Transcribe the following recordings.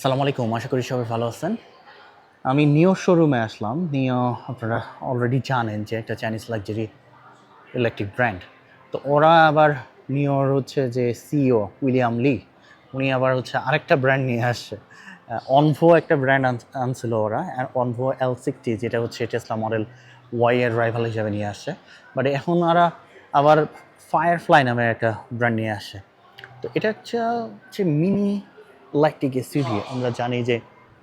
সালাম আলাইকুম, আশা করি সবাই ভালো আছেন। আমি নিও শোরুমে আসলাম। নিও, আপনারা অলরেডি জানেন যে একটা চাইনিজ লাক্সারি ইলেকট্রিক ব্র্যান্ড তো ওরা আবার নিওর হচ্ছে যে সিও উইলিয়াম লি উনি আবার হচ্ছে আরেকটা ব্র্যান্ড নিয়ে আসছে। অনভো একটা ব্র্যান্ড আনছিল ওরা। অনভো এল সিক্সটি যেটা হচ্ছে টেসলা মডেল ওয়াই এর রাইভাল হিসাবে নিয়ে আসছে। বাট এখন ওরা আবার ফায়ারফ্লাই নামে একটা ব্র্যান্ড নিয়ে আসছে। তো এটা হচ্ছে মিনি ইলেকট্রিক এসইভি আমরা জানি যে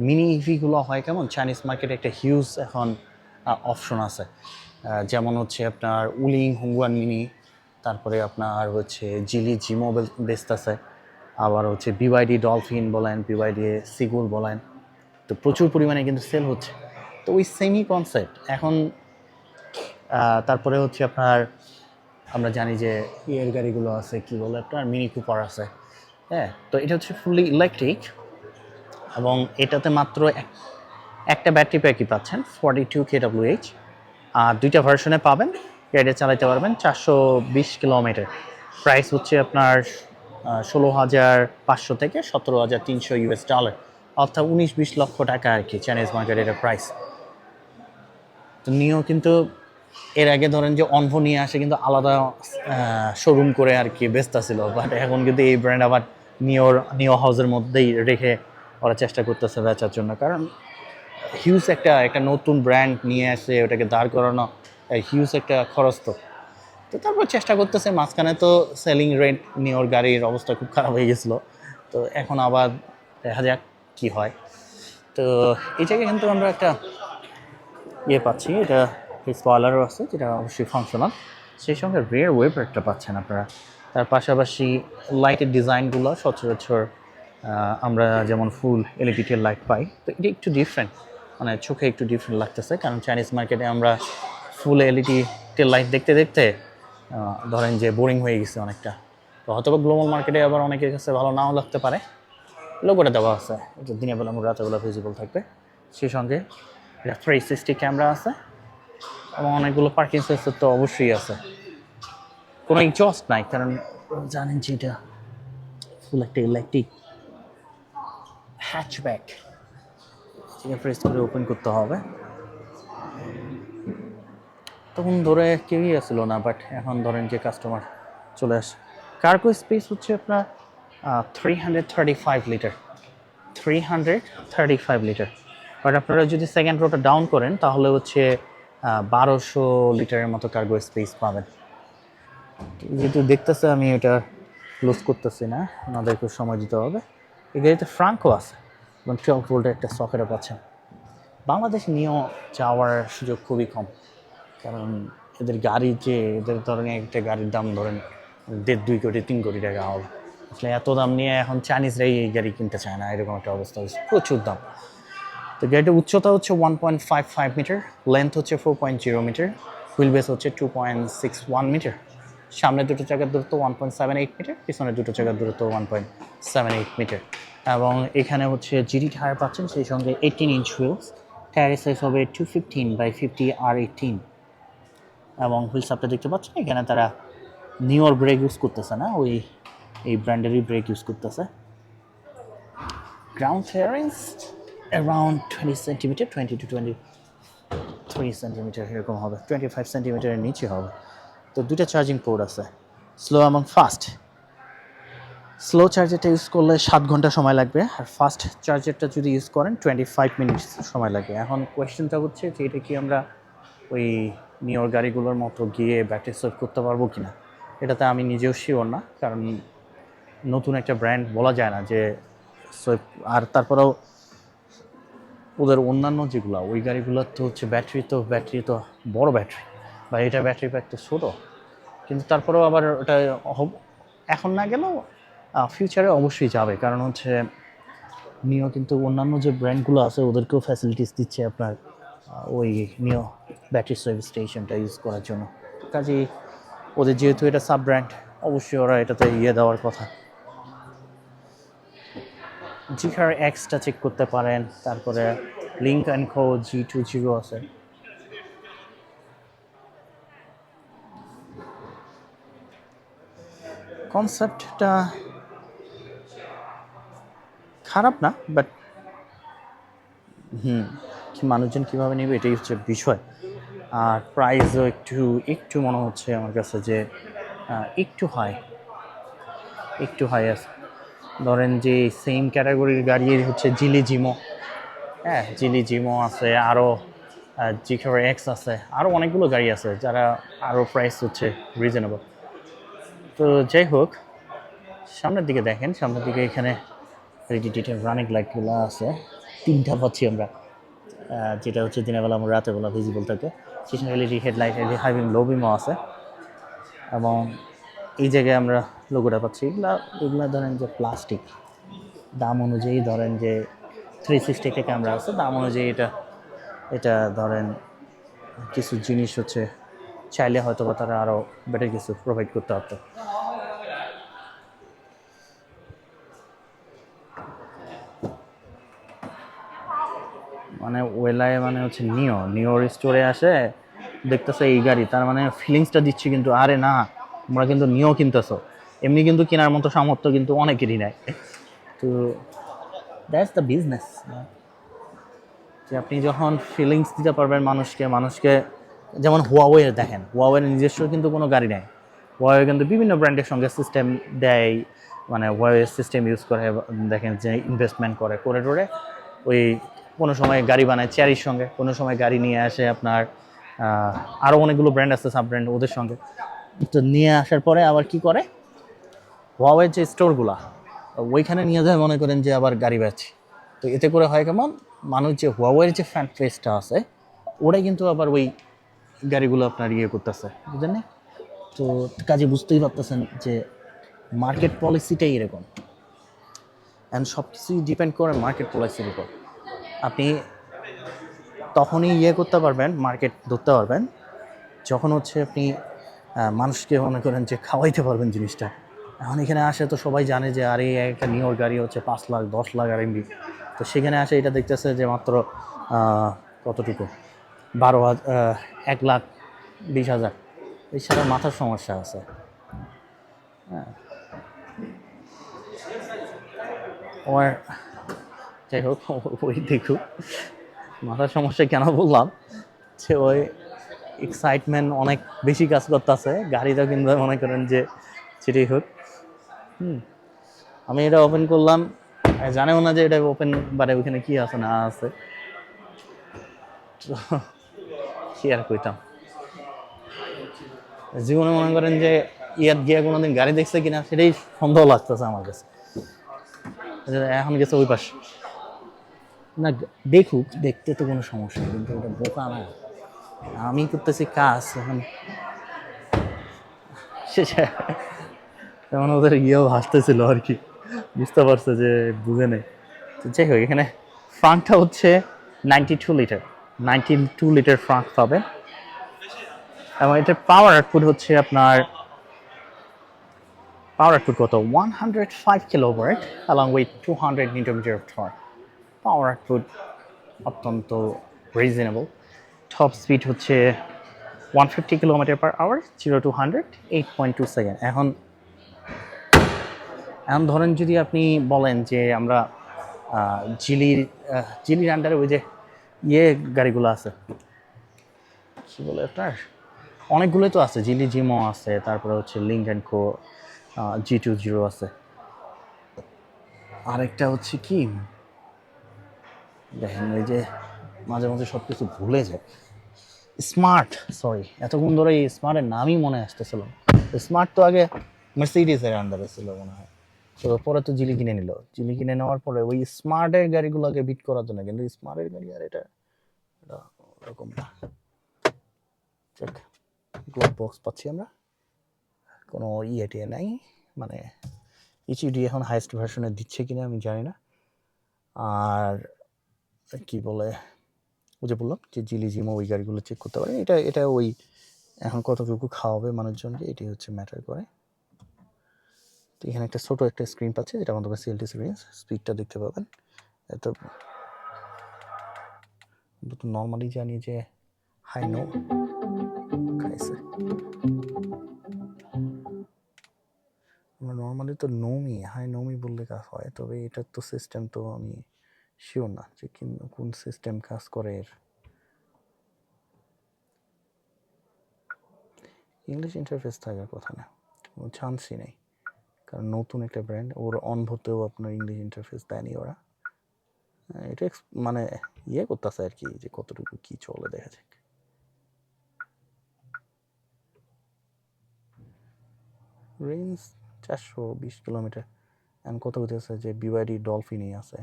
মিনি ইভিগুলো হয় কেমন? চাইনিজ মার্কেটে একটা হিউজ এখন অপশন আছে। যেমন হচ্ছে আপনার উলিং হুঙ্গুয়ান মিনি, তারপরে আপনার হচ্ছে জিলি জিমো বেস্ট আছে। আবার হচ্ছে বিওয়াইডি ডলফিন বলেন, বিওয়াইডি সিগুল বলেন। তো প্রচুর পরিমাণে কিন্তু সেল হচ্ছে। তো ওই সেমি কনসেপ্ট এখন তারপরে হচ্ছে আপনার, আমরা জানি যে ইয়ের গাড়িগুলো আছে, কি বলে আপনার? মিনি কুপার আছে। হ্যাঁ তো এটা হচ্ছে ফুললি ইলেকট্রিক এবং এটাতে মাত্র এক- একটা ব্যাটারি প্যাকই পাচ্ছেন ফর্টি টু কে এইচ আর দুইটা ভার্সনে পাবেন, গাড়িটা চালাতে পারবেন চারশো বিশ কিলোমিটার প্রাইস হচ্ছে আপনার ষোলো হাজার পাঁচশো থেকে সতেরো হাজার তিনশো ইউএস ডলার অর্থাৎ উনিশ বিশ লক্ষ টাকা আর কি চাইনিজ মার্কেটের প্রাইস তো নিও কিন্তু এর আগে ধরেন যে অনভো নিয়ে আসে কিন্তু আলাদা শোরুম করে আর কি ব্যস্ত ছিল বাট এখন কিন্তু এই ব্র্যান্ড আবার নিওর, নিও হাউসের মধ্যেই রেখে ওরা চেষ্টা করতেছে বেচার জন্য। কারণ হিউজ একটা একটা নতুন ব্র্যান্ড নিয়ে আসে ওটাকে দাঁড় করানো হিউজ একটা খরচ তো। তো তারপর চেষ্টা করতেছে, মাঝখানে তো সেলিং রেট নিওর গাড়ির অবস্থা খুব খারাপ হয়ে গেছিল। তো এখন আবার দেখা যাক কী হয়। তো এই জায়গায় কিন্তু আমরা একটা ইয়ে পাচ্ছি, এটা স্পয়লারও আছে, যেটা অবশ্যই ফাংশনাল সেই সঙ্গে রেয়ার ওয়েব একটা পাচ্ছেন আপনারা। তার পাশাপাশি লাইটের ডিজাইনগুলো সচরাচর আমরা যেমন ফুল এলইডি টেল লাইট পাই। তো এটা একটু ডিফারেন্ট মানে চোখে একটু ডিফারেন্ট লাগতেছে। কারণ চাইনিজ মার্কেটে আমরা ফুল এলইডি টেল লাইট দেখতে দেখতে ধরেন যে বোরিং হয়ে গেছে অনেকটা। তো হয়তো গ্লোবাল মার্কেটে আবার অনেকের কাছে ভালো নাও লাগতে পারে। লোগোটা দেওয়া আছে এটা দিনের বেলা এবং রাতের বেলা ভিজিবল থাকবে। সেই সঙ্গে থ্রি সিক্সটি ক্যামেরা আছে এবং অনেকগুলো পার্কিং সেন্সর তো অবশ্যই আছে। কোনো এক্সস্ট নাই, কারণ জানেন যে এটা ফুল একটা ইলেকট্রিক হ্যাচব্যাক এটা প্রেস করে ওপেন করতে হবে। তখন ধরে কেউই আসছিল না বাট এখন ধরেন যে কাস্টমার চলে আসে। কার্গো স্পেস হচ্ছে আপনার three hundred thirty five litre three hundred thirty five litre but আপনারা যদি সেকেন্ড রোটা ডাউন করেন, তাহলে হচ্ছে বারোশো লিটারের মতো কার্গো স্পেস পাবেন। যেহেতু দেখতেছে আমি এটা ক্লোজ করতেছি না ওনাদেরকে সময় দিতে হবে। এই গাড়িতে ফ্রাঙ্কও আছে, এবং টুয়েলভ ভোল্টের একটা সকেটও পাচ্ছেন। বাংলাদেশ নিয়েও যাওয়ার সুযোগ খুবই কম, কারণ এদের গাড়ি যে, এদের ধরেন একটা গাড়ির দাম ধরেন দেড়, দুই কোটি, তিন কোটি টাকা হবে। আসলে এত দাম নিয়ে এখন চাইনিজরাই এই গাড়ি কিনতে চায় না, এরকম একটা অবস্থা হয়েছে, প্রচুর দাম। তো গাড়িটার উচ্চতা হচ্ছে one point five five metre length হচ্ছে four point zero metre wheel base হচ্ছে two point six one metre সামনের দুটো চাকার দূরত্ব one point seven eight metre পিছনের দুটো চাকার দূরত্ব one point seven eight metre এবং এখানে হচ্ছে জিডি টায়ার পাচ্ছেন, সেই সঙ্গে এইটিন ইঞ্চ হুইলস টায়ারের সাইজ হবে two fifteen by fifty R eighteen এবং হুইলস আপটা দেখতে পাচ্ছেন, এখানে তারা নিউর ব্রেক ইউজ করতেছে না, ওই, এই ব্র্যান্ডেরই ব্রেক ইউজ করতেছে। Ground clearance around twenty centimetre twenty two twenty three centimetre এরকম হবে টোয়েন্টি ফাইভ সেন্টিমিটারের নিচে হবে। তো দুইটা চার্জিং পোর্ট আছে। স্লো এবং ফাস্ট স্লো চার্জারটা ইউজ করলে সাত ঘণ্টা সময় লাগবে, আর ফাস্ট চার্জারটা যদি ইউজ করেন টোয়েন্টি ফাইভ মিনিটস সময় লাগবে। এখন কোয়েশ্চেনটা হচ্ছে যে এটা কি আমরা ওই নিয়র গাড়িগুলোর মতো গিয়ে ব্যাটারি সেভ করতে পারব কি না এটাতে আমি নিজেও শিওর না, কারণ নতুন একটা ব্র্যান্ড বলা যায় না যে সেভ আর তারপরেও ওদের অন্যান্য যেগুলো, ওই গাড়িগুলোর তো হচ্ছে ব্যাটারি তো ব্যাটারি তো বড় ব্যাটারি বা এটা ব্যাটারি প্যাক তো ছোটো। কিন্তু তারপরেও আবার ওটা এখন না গেলেও ফিউচারে অবশ্যই যাবে। কারণ হচ্ছে, নিও কিন্তু অন্যান্য যে ব্র্যান্ডগুলো আছে, ওদেরকেও ফ্যাসিলিটিস দিচ্ছে আপনার ওই নিও ব্যাটারি সার্ভিস স্টেশনটা ইউজ করার জন্য। কাজেই ওদের যেহেতু এটা সাব ব্র্যান্ড অবশ্যই ওরা এটাতে ইয়ে দেওয়ার কথা। জিকার এক্সটা চেক করতে পারেন, তারপরে Lynk and Co Z two zero আছে। কনসেপ্টটা খারাপ না বাট হুম মানুষজন কীভাবে নেবে এটাই হচ্ছে বিষয়। আর প্রাইসও একটু একটু মনে হচ্ছে আমার কাছে যে একটু হাই একটু হাই আছে। ধরেন যে সেম ক্যাটাগরির গাড়ি হচ্ছে জিলি জিমো হ্যাঁ জিলি জিমো আছে আরও জিখার এক্স আছে আরও অনেকগুলো গাড়ি আছে যারা আরও প্রাইস হচ্ছে রিজনেবল তো যাই হোক, সামনের দিকে দেখেন, সামনের দিকে এখানে রেডিটেড রানিং লাইটগুলো আছে। তিনটা পাচ্ছি আমরা। যেটা হচ্ছে দিনের বেলা আমরা রাতের বেলা ভিজিবল থাকে। সেখানে LED headlight LED high beam low বিমও আছে। এবং এই জায়গায় আমরা লোগোটা পাচ্ছি। এগুলা এগুলা ধরেন যে প্লাস্টিক দাম অনুযায়ী ধরেন যে থ্রি সিক্সটি একটা ক্যামেরা আছে। দাম অনুযায়ী এটা এটা ধরেন কিছু জিনিস হচ্ছে চাইলে হয়তো বা তারা আরও বেটার কিছু প্রোভাইড করতে পারতো। মানে ওয়েলায় মানে হচ্ছে নিও, নিওর স্টোরে আসে, দেখতেছে এই গাড়ি, তার মানে ফিলিংসটা দিচ্ছি কিন্তু, আরে না, তোমরা কিন্তু নিও কিনতেছো। এমনি কিন্তু কেনার মতো সামর্থ্য কিন্তু অনেকেরই নাই। তো দ্যাটস দ্য বিজনেস যে আপনি যখন ফিলিংস দিতে পারবেন মানুষকে মানুষকে যেমন হুয়াওয়ে দেখেন হুয়াওয়ের নিজস্ব কিন্তু কোনো গাড়ি নেই। হুয়াওয়ে কিন্তু বিভিন্ন ব্র্যান্ডের সঙ্গে সিস্টেম দেয় মানে হুয়াওয়ে সিস্টেম ইউজ করে, দেখেন যে ইনভেস্টমেন্ট করে করে টোরে ওই কোনো সময় গাড়ি বানায় চেয়ারির সঙ্গে, কোনো সময় গাড়ি নিয়ে আসে আপনার আরও অনেকগুলো ব্র্যান্ড আছে সাব ব্র্যান্ড ওদের সঙ্গে। তো নিয়ে আসার পরে আবার কি করে? হুয়াওয়ের যে স্টোরগুলা ওইখানে নিয়ে যায়, মনে করেন যে আবার গাড়ি বেচে। তো এতে করে হয় কেমন? মানুষ যে হুয়াওয়ের যে ফ্যান ফেসটা আছে ওরাই কিন্তু আবার ওই গাড়িগুলো আপনার ইয়ে করতেছে। বুঝলেন না? তো কাজে বুঝতেই পারতেছেন যে মার্কেট পলিসিটাই এরকম। অ্যান্ড সব কিছুই ডিপেন্ড করে মার্কেট পলিসির উপর। আপনি তখনই ইয়ে করতে পারবেন মার্কেট ধরতে পারবেন। যখন হচ্ছে আপনি মানুষকে মনে করেন যে খাওয়াইতে পারবেন জিনিসটা। এখন এখানে আসে তো সবাই জানে যে, আরে, একটা নিউর গাড়ি হচ্ছে পাঁচ লাখ, দশ লাখ আর এমবি তো সেখানে আসে এটা দেখতেছে যে মাত্র কতটুকু? বারো এক লাখ বিশ হাজার। সারা মাথার সমস্যা আছে। হ্যাঁ। ওর যাই হোক, ওই দেখুক। মাথার সমস্যা কেন বললাম? যে ওই এক্সাইটমেন্ট অনেক বেশি কাজ করতেছে। গাড়িটা কিন্তু মনে করেন যে সেটাই হোক। হুম। আমি এটা ওপেন করলাম। জানেও না যে এটা ওপেন বারে ওইখানে কি আছে না আছে। কি আর কইতাম? জীবনে মনে করেন যে ইয়াত গিয়ে কোনোদিন গাড়ি দেখছে কিনা, সেটাই সন্দেহ লাগতেছে আমার কাছে। এখন গেছে ওই পাশে। না, দেখুক, দেখতে তো কোনো সমস্যা কিন্তু ওটা বোকা না। আমি করতেছি কাজ, এখন যেমন ওদের ইয়েও হাসতেছিল আর কি। বুঝতে পারছে যে বুঝে নেই। যাই হোক, এখানে ফ্রাঙ্কটা হচ্ছে ninety two litre ninety two litre frunk পাবে। এবং এটার পাওয়ার আউটপুট হচ্ছে আপনার পাওয়ার আউটপুট কত? One hundred five kilo watt along with two hundred newton of torque power output অত্যন্ত রিজনেবল টপ স্পিড হচ্ছে one fifty kilometre per hour zero to hundred eight point two second এখন এখন ধরেন যদি আপনি বলেন যে আমরা জিলির জিলির আন্ডারে ওই যে ইয়ে গাড়িগুলো আছে। কি বলে আপনার অনেকগুলোই তো আছে জিলি জিমো আছে, তারপরে হচ্ছে Lynk and Co Z two zero আছে। আরেকটা হচ্ছে কি? দেখেন ওই যে মাঝে মাঝে সব কিছু ভুলে যায়। স্মার্ট সরি এতক্ষণ ধরে এই স্মার্টের নামই মনে আসতেছিল স্মার্ট তো আগে মার্সিডিসের আন্ডারে ছিল মনে হয়। তো পরে তো জিলি কিনে নিল। জিলি কিনে নেওয়ার পরে ওই স্মার্টের গাড়িগুলোকে বিট করার জন্য কিন্তু স্মার্টের গাড়ি আর এটা এটা ওরকম না। চেক গ্লোভ বক্স পাচ্ছি আমরা। কোনো ইয়ে টিয়ে নাই মানে ইচিডি এখন হাইস্ট ভার্সনে দিচ্ছে কিনা আমি জানি না। আর কি বলে, ওই যে বললাম যে জিলি, জিমো ওই গাড়িগুলো চেক করতে পারে। এটা এটা ওই এখন কতটুকু খাওয়াবে মানুষজনকে এটি হচ্ছে ম্যাটার করে। তো এখানে একটা ছোটো একটা স্ক্রিন পাচ্ছে, যেটা আমাদের সিএলটি স্ক্রিন স্পিডটা দেখতে পাবেন। এত নর্মালি জানি যে হাই নো খাইছে আমরা নর্মালি তো নোমি হাই নোমি বললে কাজ হয়, তবে এটার তো সিস্টেম তো আমি শিওর না যে কিন- কোন সিস্টেম কাজ করে এর। ইংলিশ ইন্টারফেস থাকার কথা না, কোনো চান্সই নেই। কারণ নতুন একটা ব্র্যান্ড ওর অনভতেও আপনার ইংলিশ ইন্টারফেস দেয়নি ওরা। এটা মানে ইয়ে করতেছে আর কি, যে কতটুকু কি চলে দেখা যাক। রেঞ্জ চারশো বিশ কিলোমিটার। এখন কত হইতেছে যে বিওয়াইডি ডলফিনই আছে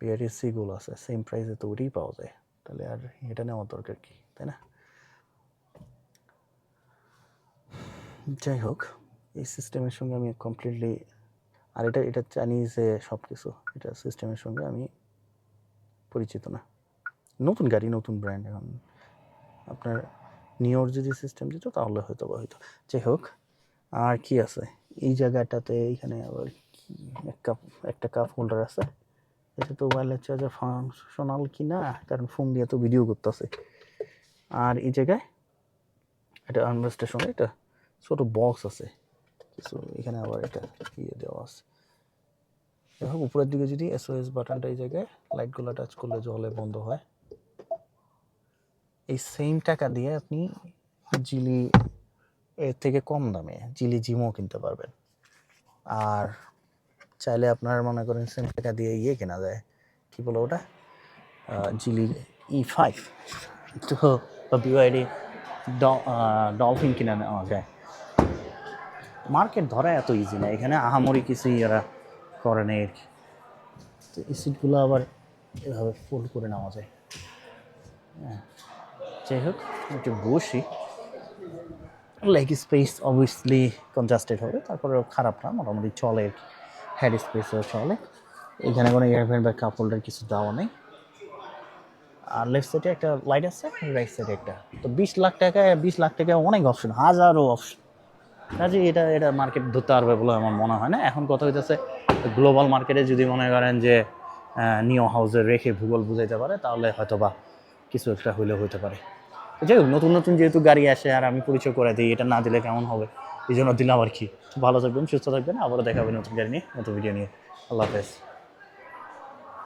বিওয়াইডি সিগুল আছে সেম প্রাইসে তো ওটাই পাওয়া যায়। তাহলে আর এটা নেওয়ার দরকার কি, তাই না? যাই হোক এই সিস্টেমের সঙ্গে আমি কমপ্লিটলি আর এটা এটা চাইনিজে সব কিছু এটা সিস্টেমের সঙ্গে আমি পরিচিত না। নতুন গাড়ি, নতুন ব্র্যান্ড এখন। আপনার নিওর যদি সিস্টেম দিত, তাহলে হয়তো বা হয়তো যাই হোক, আর কি আছে? এই জায়গাটাতে এইখানে আবার এক কাপ একটা কাপ হোল্ডার আছে। এটা তো ওয়্যারলেস চার্জার ফাংশনাল কি না কারণ ফোন দিয়ে তো ভিডিও করতেছে। আর এই জায়গায়, এটা আনরেস্টের সঙ্গে একটা ছোটো বক্স আছে। কিছু এখানে আবার এটা ইয়ে দেওয়া আছে। হোক উপরের দিকে যদি এসওএস বাটনটা এই জায়গায় লাইটগুলো টাচ করলে জলে বন্ধ হয়। এই সেম টাকা দিয়ে আপনি জিলি এর থেকে কম দামে জিলি জিমও কিনতে পারবেন। আর চাইলে আপনার মনে করেন সেম টাকা দিয়ে ইয়ে কেনা যায়। কী বলো ওটা? জিলি ই ফাইভ তো বিওয়াইডি ডলফিন কিনে নেওয়া যায়। মার্কেট ধরা এত ইজি না। এখানে আহামরি কিছুই এরা করে নেই আর কি। তো এই সিটগুলো আবার এভাবে ফোল্ড করে নেওয়া যায়। হ্যাঁ যাই হোক, একটু বসি। লেগ স্পেস অবভিয়াসলি কনজাস্টেড হবে তারপরে খারাপ না, মোটামুটি চলে আর কি। হেড স্পেসও চলে। এখানে কোনো এয়ারভেন বা কাপ হোল্ডার কিছু দেওয়া নেই। আর লেফট সাইডে একটা লাইট আছে রাইট সাইডে একটা। তো বিশ লাখ টাকায়, বিশ লাখ টাকায় অনেক অপশন হাজারো অপশন কাজে এটা এটা মার্কেট ধরতে পারবে বলে আমার মনে হয় না। এখন কথা হইতেছে গ্লোবাল মার্কেটে যদি মনে করেন যে নিউ হাউসে রেখে ভূগোল বুঝাইতে পারে, তাহলে হয়তো বা কিছু একটা হইলেও হইতে পারে। যাই হোক, নতুন নতুন যেহেতু গাড়ি আসে আর আমি পরিচয় করে দিই, এটা না দিলে কেমন হবে? এই জন্য দিলাম আর কি। ভালো থাকবেন, সুস্থ থাকবেন, আবারও দেখাবেন নতুন গাড়ি নিয়ে, নতুন ভিডিও নিয়ে। আল্লাহ হাফেজ।